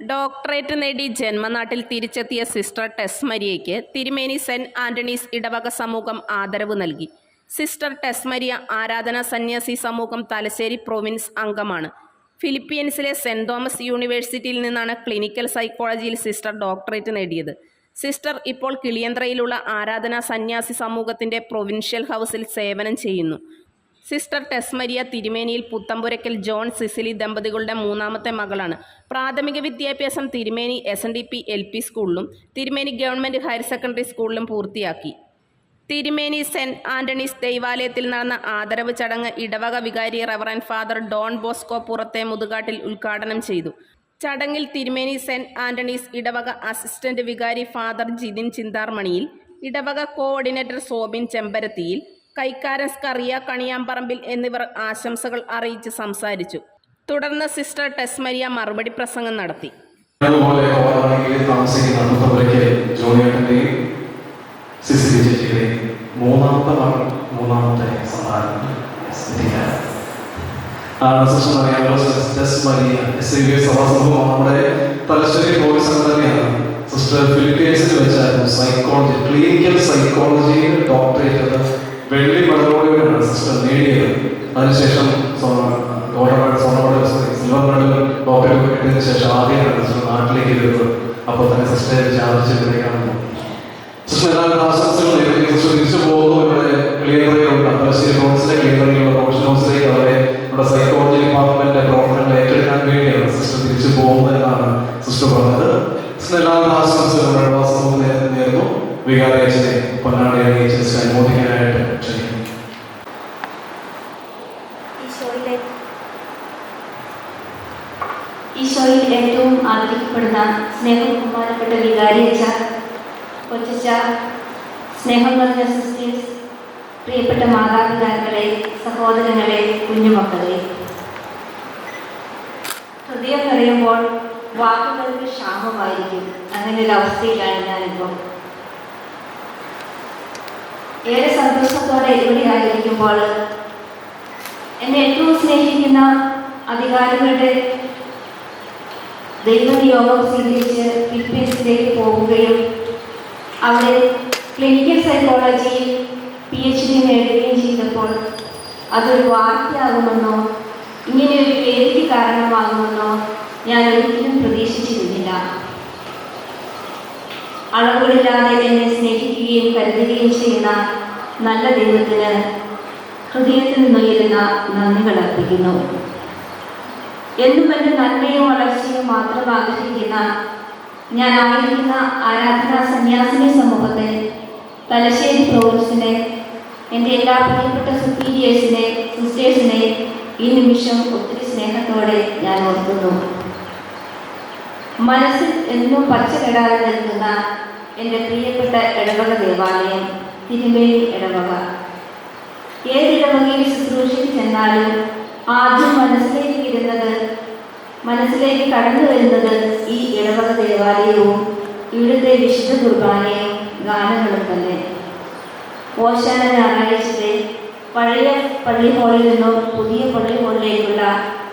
Doctorate നേടി ജന്മനാട്ടിൽ തിരിച്ചെത്തിയ sister ടെസ് മരിയയ്ക്ക് തിരുമേനി സെന്റ് ആന്റണീസ് ഇടവക സമൂഹം ആദരവ് നൽകി. സിസ്റ്റർ ടെസ് മരിയ ആരാധന സന്യാസി സമൂഹം തലശ്ശേരി പ്രൊവിൻസ് അംഗമാണ്. ഫിലിപ്പീൻസിലെ സെന്റ് തോമസ് യൂണിവേഴ്സിറ്റിയിൽ നിന്നാണ് ക്ലിനിക്കൽ സൈക്കോളജിയിൽ സിസ്റ്റർ ഡോക്ടറേറ്റ് നേടിയത്. സിസ്റ്റർ ഇപ്പോൾ കിളിയന്ത്രയിലുള്ള ആരാധനാ സന്യാസി സമൂഹത്തിന്റെ പ്രൊവിൻഷ്യൽ ഹൗസിൽ സേവനം ചെയ്യുന്നു. സിസ്റ്റർ ടെസ്മരിയ തിരുമേനിയിൽ പുത്തമ്പുരക്കൽ ജോൺ സിസിലി ദമ്പതികളുടെ മൂന്നാമത്തെ മകളാണ്. പ്രാഥമിക വിദ്യാഭ്യാസം Thirumeni S N D P L P സ്കൂളിലും തിരുമേനി ഗവൺമെന്റ് ഹയർ സെക്കൻഡറി സ്കൂളിലും പൂർത്തിയാക്കി. തിരുമേനി സെന്റ് ആന്റണീസ് ദൈവാലയത്തിൽ നടന്ന ആദരവ് ചടങ്ങ് ഇടവക വികാരി റവറൻ ഫാദർ ഡോൺ ബോസ്കോ പുറത്തെ മുതുകാട്ടിൽ ഉദ്ഘാടനം ചെയ്തു. ചടങ്ങിൽ തിരുമേനി സെന്റ് ആന്റണീസ് ഇടവക അസിസ്റ്റന്റ് വികാരി ഫാദർ ജിതിൻ ചിന്താർമണിയിൽ ഇടവക കോർഡിനേറ്റർ സോബിൻ ചെമ്പരത്തിയിൽ കൈക്കാരൻ സ്കറിയ കണിയാമ്പറമ്പിൽ എന്നിവർ ആശംസകൾ അറിയിച്ച് സംസാരിച്ചു. തുടർന്ന് സിസ്റ്റർ ടെസ്മരിയ മറുപടി പ്രസംഗം നടത്തി. സിസ്റ്റർ ഫിലിപ്പീൻസിൽ വെച്ചായിരുന്നു സൈക്കോളജി ക്ലിനിക്കൽ സൈക്കോളജിയിൽ ഡോക്ടറേറ്റ് വെള്ളി മെഡലോടെ സിസ്റ്റർ നേടിയത്. അതിനുശേഷം ഗോൾഡ് സിൽവർ മെഡൽ ഡോക്ടറേറ്റ് കിട്ടിയതിനു ശേഷം ആദ്യമാണ് സിസ്റ്റർ നാട്ടിലേക്ക് വരുന്നത്. അപ്പോൾ തന്നെ സിസ്റ്ററെ ആശംസകൾ നേരുന്നു സിസ്റ്റർ സൈക്കോളജി ഏറ്റെടുക്കാൻ സിസ്റ്റർ പറഞ്ഞത്. ഈശോയിൽ ഏറ്റവും ആദരിക്കപ്പെടുന്ന സ്നേഹം ബഹുമാനപ്പെട്ട വികാരിയച്ച കൊച്ചച്ച സ്നേഹം നിറഞ്ഞ സിസ്റ്റേഴ്സ് പ്രിയപ്പെട്ട മാതാപിതാക്കളെ സഹോദരങ്ങളെ കുഞ്ഞുമക്കളെ. ഹൃദയം നിറയുമ്പോൾ വാക്കുകൾക്ക് ക്ഷാമമായിരിക്കും. അങ്ങനെ ഒരു അവസ്ഥയിലാണ് ഞാനിപ്പോൾ. ഏറെ സന്തോഷത്തോടെ ഇവിടെ ആയിരിക്കുമ്പോൾ എന്നെ ഏറ്റവും സ്നേഹിക്കുന്ന അധികാരികളുടെ ദൈവനിയോഗം സ്വീകരിച്ച് ഫിലിപ്പീൻസിലേക്ക് പോകുകയും അവിടെ ക്ലിനിക്കൽ സൈക്കോളജിയിൽ പി എച്ച് ഡി നേടുകയും ചെയ്തപ്പോൾ അതൊരു വാർത്തയാകുമെന്നോ ഇങ്ങനെ ഒരു പേരിക്ക് കാരണമാകുമെന്നോ ഞാൻ ഒരിക്കലും പ്രതീക്ഷിച്ചിരുന്നില്ല. അളവുകളില്ലാതെ എന്നെ സ്നേഹിക്കുകയും കരുതുകയും ചെയ്യുന്ന നല്ല ദൈവത്തിന് ഹൃദയത്തിൽ നിന്നുയരുന്ന നന്ദികൾ അർപ്പിക്കുന്നു. എന്നും എന്റെ നന്മയും വളർച്ചയും മാത്രം ആഗ്രഹിക്കുന്ന ഞാൻ ആയിരിക്കുന്ന ആരാധനാ സന്യാസിനി സമൂഹത്തെ തലശ്ശേരി പ്രോവിൻസിനെ എന്റെ എല്ലാ പ്രിയപ്പെട്ട സുപ്പീരിയേഴ്സിനെ സിസ്റ്റേഴ്സിനെ ഈ നിമിഷം ഒത്തിരി സ്നേഹത്തോടെ ഞാൻ ഓർക്കുന്നു. മനസ്സിൽ എന്നും പച്ചകെടാതെ നിൽക്കുന്ന എന്റെ പ്രിയപ്പെട്ട ഇടവക ദേവാലയം തിരുമേനി ഇടവക. ഏത് ഇടവകയിൽ ശുശ്രൂഷയ്ക്ക് ചെന്നാലും ആദ്യം മനസ്സിലേക്ക് വരുന്നത് മനസ്സിലേക്ക് കടന്നു വരുന്നത് ഈ ഇടവക ദേവാലയവും ഇവിടുത്തെ വിശുദ്ധ കുർബാനയും ഗാനങ്ങളും തന്നെ. ഓശാന ഞായറാഴ്ചത്തെ പഴയ പള്ളി ഹാളിൽ നിന്നും പുതിയ പള്ളി ഹാളിലേക്കുള്ള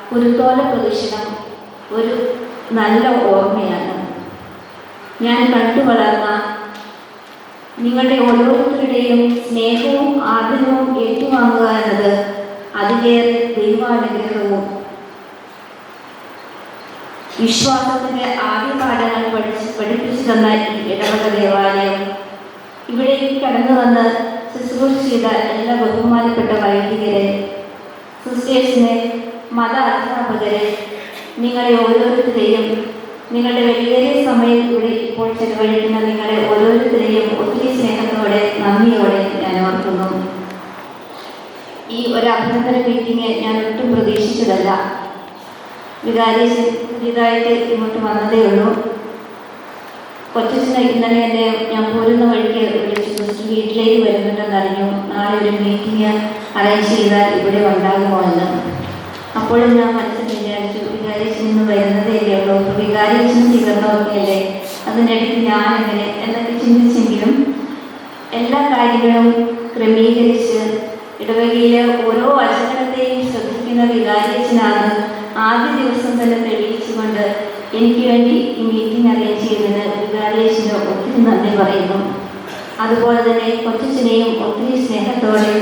കുരുത്തോല പ്രദക്ഷിണം ഒരു നല്ല ഓർമ്മയാണ്. ഞാൻ കണ്ടു വളർന്ന നിങ്ങളുടെ ഓരോരുത്തരുടെയും സ്നേഹവും ആദരവും ഏറ്റുവാങ്ങുക എന്നത് അതിലേറെ ദൈവാനുഗ്രഹവും വിശ്വാസത്തിന്റെ ആദ്യ പാഠങ്ങൾ പഠിച്ച് പഠിപ്പിച്ചു തന്ന ഈ ദേവാലയം. ഇവിടേക്ക് കടന്നു വന്ന് ശുശ്രൂഷ ചെയ്ത എല്ലാ ബഹുമാനപ്പെട്ട വൈദികരെ സിസ്റ്റേഴ്സിനെ മത അധ്യാപകരെ നിങ്ങളെ ഓരോരുത്തരെയും നിങ്ങളുടെ വലിയ സമയം ഇവിടെ ഇപ്പോൾ ചെലവഴിക്കുന്ന നിങ്ങളെ ഓരോരുത്തരെയും ഒത്തിരി സ്നേഹത്തോടെ നന്ദിയോടെ ഞാൻ ഓർക്കുന്നു. ഈ ഒരു അഭിനന്ദന മീറ്റിംഗ് ഞാൻ ഒട്ടും പ്രതീക്ഷിച്ചതല്ല. വികാരി പുതിയതായിട്ട് ഇങ്ങോട്ട് വന്നതേ ഉള്ളൂ. കൊച്ചച്ഛനെ ഇന്നലെ എന്റെ ഞാൻ പോരുന്ന വഴിക്ക് വിളിച്ചു വീട്ടിലേക്ക് വരുന്നുണ്ടെന്ന് അറിഞ്ഞു. നാളെ ഒരു മീറ്റിംഗ് അറേഞ്ച് ചെയ്താൽ ഇവിടെ ഉണ്ടാകുമോ എന്ന് അപ്പോഴും ഞാൻ മനസ്സിൽ വിചാരിച്ചു വികാരിച്ചു നിന്ന് വരുന്നതേ ഉള്ളൂ അപ്പോൾ വികാരിച്ചൻ സ്വീകരണമൊക്കെ അല്ലേ അതിനിടയ്ക്ക് ഞാൻ എങ്ങനെ? എന്നൊക്കെ ചിന്തിച്ചെങ്കിലും എല്ലാ കാര്യങ്ങളും ക്രമീകരിച്ച് ഇടവകയിലെ ഓരോ വചനത്തെയും ശ്രദ്ധിക്കുന്ന വികാരിച്ചനാണ് ആദ്യ ദിവസം തന്നെ തെളിയിച്ചുകൊണ്ട് എനിക്ക് വേണ്ടി ഈ മീറ്റിംഗ് അറേഞ്ച് ചെയ്യുന്നതിന് വികാരേഷിന് ഒത്തിരി നന്ദി പറയുന്നു. അതുപോലെ തന്നെ കൊച്ചച്ഛനെയും ഒത്തിരി സ്നേഹത്തോടെ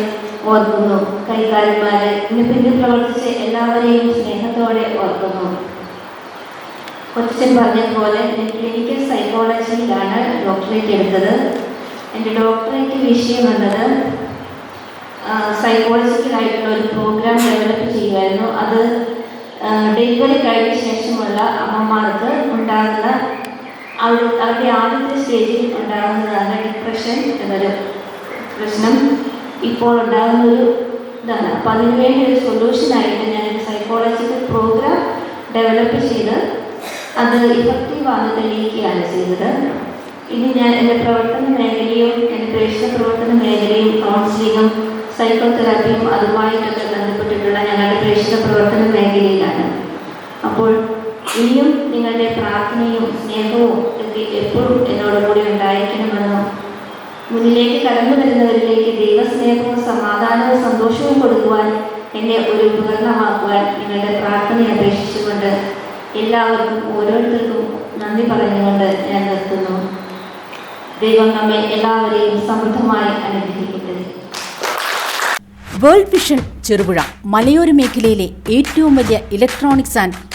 ഓർക്കുന്നു. കൈകാരന്മാരെ ഇന്ന് പിന്നിൽ പ്രവർത്തിച്ച് എല്ലാവരെയും സ്നേഹത്തോടെ ഓർക്കുന്നു. കൊച്ചൻ പറഞ്ഞതുപോലെ ഞാൻ ക്ലിനിക്കൽ സൈക്കോളജിയിലാണ് ഡോക്ടറേറ്റ് എടുത്തത്. എന്റെ ഡോക്ടറേറ്റ് വിഷയം എന്നത് സൈക്കോളജിക്കലായിട്ടുള്ള ഒരു പ്രോഗ്രാം ഡെവലപ്പ് ചെയ്യുമായിരുന്നു അത് ഡെലിവറി കഴിഞ്ഞ ശേഷമുള്ള അമ്മമാർക്ക് ഉണ്ടാകുന്ന അവരുടെ ആദ്യത്തെ സ്റ്റേജിൽ ഉണ്ടാകുന്നതാണ് ഡിപ്രഷൻ എന്നൊരു പ്രശ്നം. ഇപ്പോൾ ഉണ്ടാകുന്ന ഒരു ഇതാണ്. അപ്പം അതിനുവേണ്ടി ഒരു സൊല്യൂഷനായിട്ട് ഞാൻ സൈക്കോളജിക്കൽ പ്രോഗ്രാം ഡെവലപ്പ് ചെയ്ത് അത് ഇഫക്റ്റീവ് ആണ് തെളിയിക്കുകയാണ് ചെയ്തത്. ഇനി ഞാൻ എന്റെ പ്രവർത്തന മേഖലയും എന്റെ പ്രേക്ഷക പ്രവർത്തന മേഖലയും കൗൺസിലിങ്ങും സൈക്കോതെറാപ്പിയും അതുമായിട്ടൊക്കെ ബന്ധപ്പെട്ടിട്ടുള്ള ഞങ്ങളുടെ പ്രേക്ഷക പ്രവർത്തന മേഖലയിലാണ്. അപ്പോൾ ഇനിയും നിങ്ങളുടെ പ്രാർത്ഥനയും സ്നേഹവും ഒക്കെ എപ്പോഴും എന്നോട് കൂടി ഉണ്ടായിരിക്കണമെന്നും മുന്നിലേക്ക് കടന്നു വരുന്നവരിലേക്ക് ദൈവസ്നേഹവും സമാധാനവും സന്തോഷവും കൊടുക്കുവാൻ എന്നെ ഒരു ഉപകരണമാക്കുവാൻ നിങ്ങളുടെ പ്രാർത്ഥന അപേക്ഷിച്ചുകൊണ്ട് എല്ലാവർക്കും ഓരോരുത്തർക്കും നന്ദി പറഞ്ഞുകൊണ്ട് ഞാൻ നിർത്തുന്നു. ദൈവം നമ്മെ എല്ലാവരെയും സമൃദ്ധമായി അനുഗ്രഹിക്കട്ടെ. വേൾഡ് വിഷൻ ചെറുപുഴ മലയോര മേഖലയിലെ ഏറ്റവും വലിയ electronics and